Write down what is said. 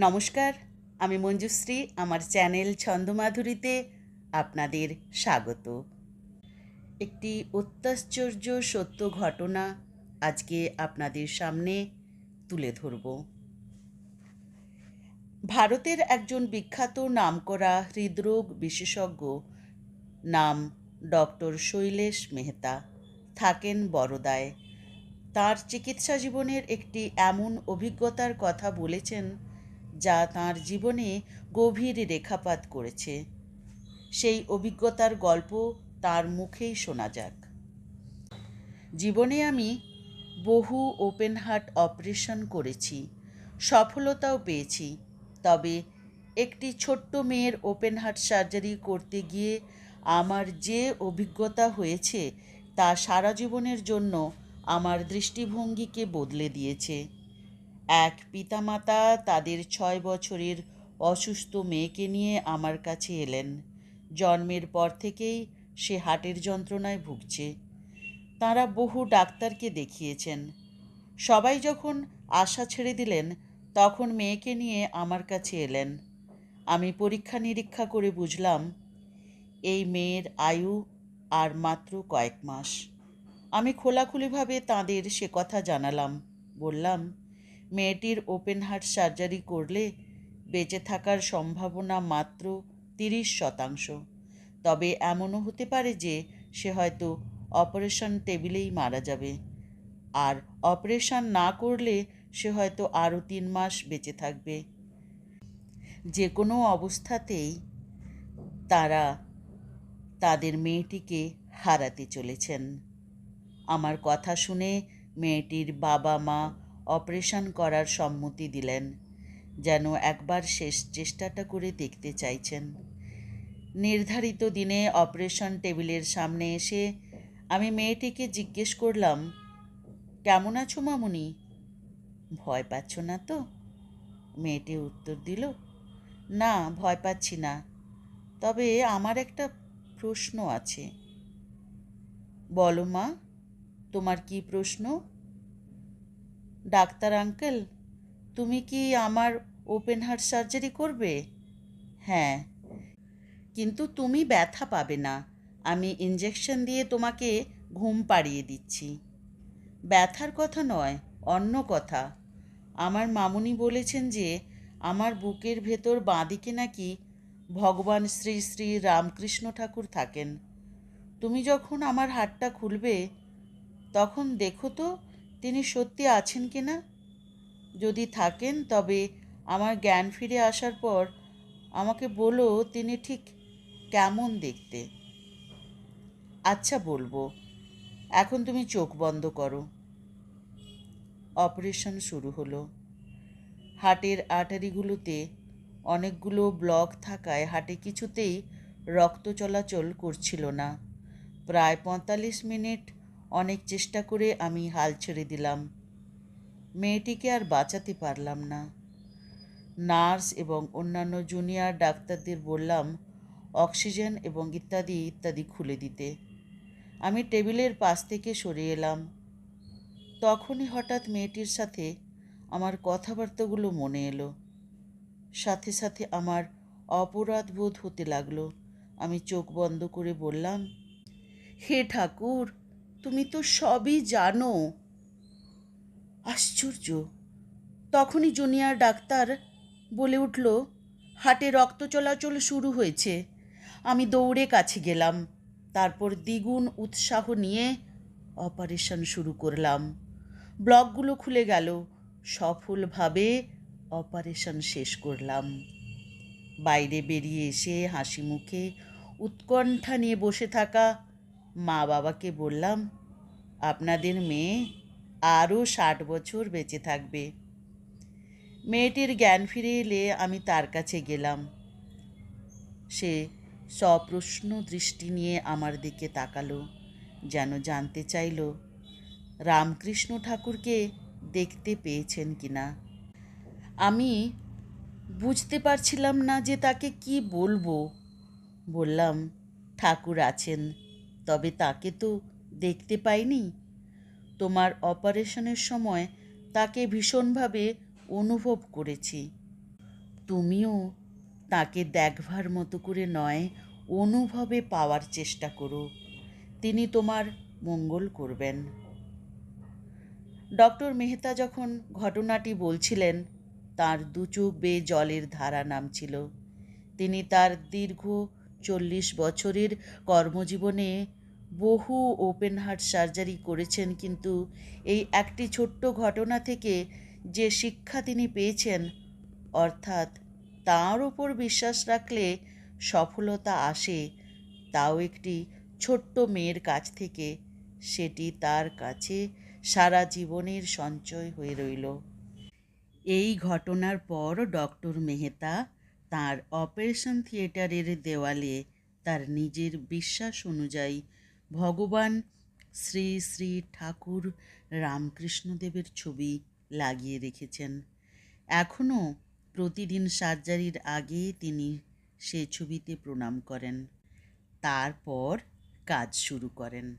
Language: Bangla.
নমস্কার, আমি মঞ্জুশ্রী, আমার চ্যানেল ছন্দমাধুরীতে আপনাদের স্বাগত। একটি অত্যাশ্চর্য সত্য ঘটনা আজকে আপনাদের সামনে তুলে ধরব। ভারতের একজন বিখ্যাত নামকরা হৃদরোগ বিশেষজ্ঞ নাম ডক্টর শৈলেশ মেহতা থাকেন বড়দায় তার চিকিৎসা জীবনের একটি এমন অভিজ্ঞতার কথা বলেছেন যা তার জীবনে গভীর রেখাপাত করেছে। সেই অভিজ্ঞতার গল্প তার মুখেই শোনা যাক। জীবনে আমি বহু ওপেন হার্ট অপারেশন করেছি, সফলতাও পেয়েছি, তবে একটি ছোট্ট মেয়ের ওপেন হার্ট সার্জারি করতে গিয়ে আমার যে অভিজ্ঞতা হয়েছে তা সারা জীবনের জন্য আমার দৃষ্টিভঙ্গিকে বদলে দিয়েছে। এক পিতামাতা তাদের ছয় বছরের অসুস্থ মেয়েকে নিয়ে আমার কাছে এলেন। জন্মের পর থেকেই সে হাটের যন্ত্রণায় ভুগছে। তাঁরা বহু ডাক্তারকে দেখিয়েছেন। সবাই যখন আশা ছেড়ে দিলেন, তখন মেয়েকে নিয়ে আমার কাছে এলেন। আমি পরীক্ষা নিরীক্ষা করে বুঝলাম, এই মেয়ের আয়ু আর মাত্র কয়েক মাস। আমি খোলাখুলিভাবে তাঁদের সে কথা জানালাম। বললাম মেয়েটির ওপেন হার্ট সার্জারি করলে বেঁচে থাকার সম্ভাবনা মাত্র তিরিশ শতাংশ। তবে এমনও হতে পারে যে সে হয়তো অপারেশন টেবিলেই মারা যাবে। আর অপারেশন না করলে সে হয়তো আরও তিন মাস বেঁচে থাকবে। যে কোনো অবস্থাতেই তারা তাদের মেয়েটিকে হারাতে চলেছেন। আমার কথা শুনে মেয়েটির বাবা মা অপারেশন করার সম্মতি দিলেন, যেন একবার শেষ চেষ্টাটা করে দেখতে চাইছেন। নির্ধারিত দিনে অপারেশন টেবিলের সামনে এসে আমি মেয়েটিকে জিজ্ঞেস করলাম, কেমন আছো মামুনি? ভয় পাচ্ছ না তো? মেয়েটি উত্তর দিল, না, ভয় পাচ্ছি না, তবে আমার একটা প্রশ্ন আছে। বলো মা, তোমার কি প্রশ্ন? ডাক্তার আঙ্কেল, তুমি কি আমার ওপেন হার্ট সার্জারি করবে? হ্যাঁ। কিন্তু তুমি ব্যথা পাবে না। আমি ইঞ্জেকশন দিয়ে তোমাকে ঘুম পাড়িয়ে দিচ্ছি। ব্যথার কথা নয়, অন্য কথা। আমার মামুনি বলেছেন যে, আমার বুকের ভেতর বাঁদিকে নাকি ভগবান শ্রী শ্রী রামকৃষ্ণ ঠাকুর থাকেন। তুমি যখন আমার হাতটা খুলবে, তখন দেখো তো তিনি সত্যি আছেন কি না? যদি থাকেন, তবে আমার জ্ঞান ফিরে আসার পর আমাকে বলো তিনি ঠিক কেমন দেখতে। আচ্ছা বলব। এখন তুমি চোখ বন্ধ করো। অপারেশন শুরু হলো। হাটের আটারিগুলোতে অনেকগুলো ব্লক থাকায় হাটে কিছুতেই রক্ত চলাচল করছিল না। প্রায় পঁয়তাল্লিশ মিনিট অনেক চেষ্টা করে আমি হাল ছেড়ে দিলাম। মেয়েটিকে আর বাঁচাতে পারলাম না। নার্স এবং অন্যান্য জুনিয়র ডাক্তারদের বললাম, অক্সিজেন এবং ইত্যাদি ইত্যাদি খুলে দিতে। আমি টেবিলের পাশ থেকে সরে এলাম। তখনই হঠাৎ মেয়েটির সাথে আমার কথাবার্তাগুলো মনে এলো। সাথে সাথে আমার অপরাধ বোধ হতে লাগল। আমি চোখ বন্ধ করে বললাম, হে ঠাকুর তুমি তো সবই জানো। আশ্চর্য। তখনই জুনিয়র ডাক্তার বলে উঠল, হাটে রক্ত চলাচল শুরু হয়েছে। আমি দৌড়ে কাছে গেলাম। তারপর দ্বিগুণ উৎসাহ নিয়ে অপারেশন শুরু করলাম। ব্লকগুলো খুলে গেল। সফলভাবে অপারেশন শেষ করলাম। বাইরে বেরিয়ে এসে হাসি মুখে উৎকণ্ঠা নিয়ে বসে থাকা মা বাবাকে বললাম, আপনাদের মেয়ে আরও ষাট বছর বেঁচে থাকবে। মেয়েটির জ্ঞান ফিরে এলে আমি তার কাছে গেলাম। সে সপ্রশ্ন দৃষ্টি নিয়ে আমার দিকে তাকালো, যেন জানতে চাইল, রামকৃষ্ণ ঠাকুরকে দেখতে পেয়েছেন কিনা আমি বুঝতে পারছিলাম না যে তাকে কি বলব। বললাম, ঠাকুর আছেন। তবে তাকে তো দেখতে পাইনি। তোমার অপারেশনের সময় তাকে ভীষণভাবে অনুভব করেছি। তুমিও তাকে দেখভার মতো করে নয়, অনুভবে পাওয়ার চেষ্টা করো। তিনি তোমার মঙ্গল করবেন। ডক্টর মেহতা যখন ঘটনাটি বলছিলেন, তার দু চোখ বেয়ে জলের ধারা নামছিল। তিনি তার দীর্ঘ চল্লিশ বছরের কর্মজীবনে বহু ওপেন হার্ট সার্জারি করেছেন, কিন্তু এই একটি ছোট্ট ঘটনা থেকে যে শিক্ষা তিনি পেয়েছেন, অর্থাৎ তার ওপর বিশ্বাস রাখলে সফলতা আসে, তাও একটি ছোট্ট মেয়ের কাছ থেকে, সেটি তার কাছে সারা জীবনের সঞ্চয় হয়ে রইল। এই ঘটনার পর ডক্টর মেহতা তার অপারেশন থিয়েটারের দেওয়ালে তার নিজের বিশ্বাস অনুযায়ী ভগবান শ্রী শ্রী ঠাকুর রামকৃষ্ণদেবের ছবি লাগিয়ে রেখেছেন। এখনও প্রতিদিন সার্জারির আগে তিনি সে ছবিতে প্রণাম করেন। তারপর কাজ শুরু করেন।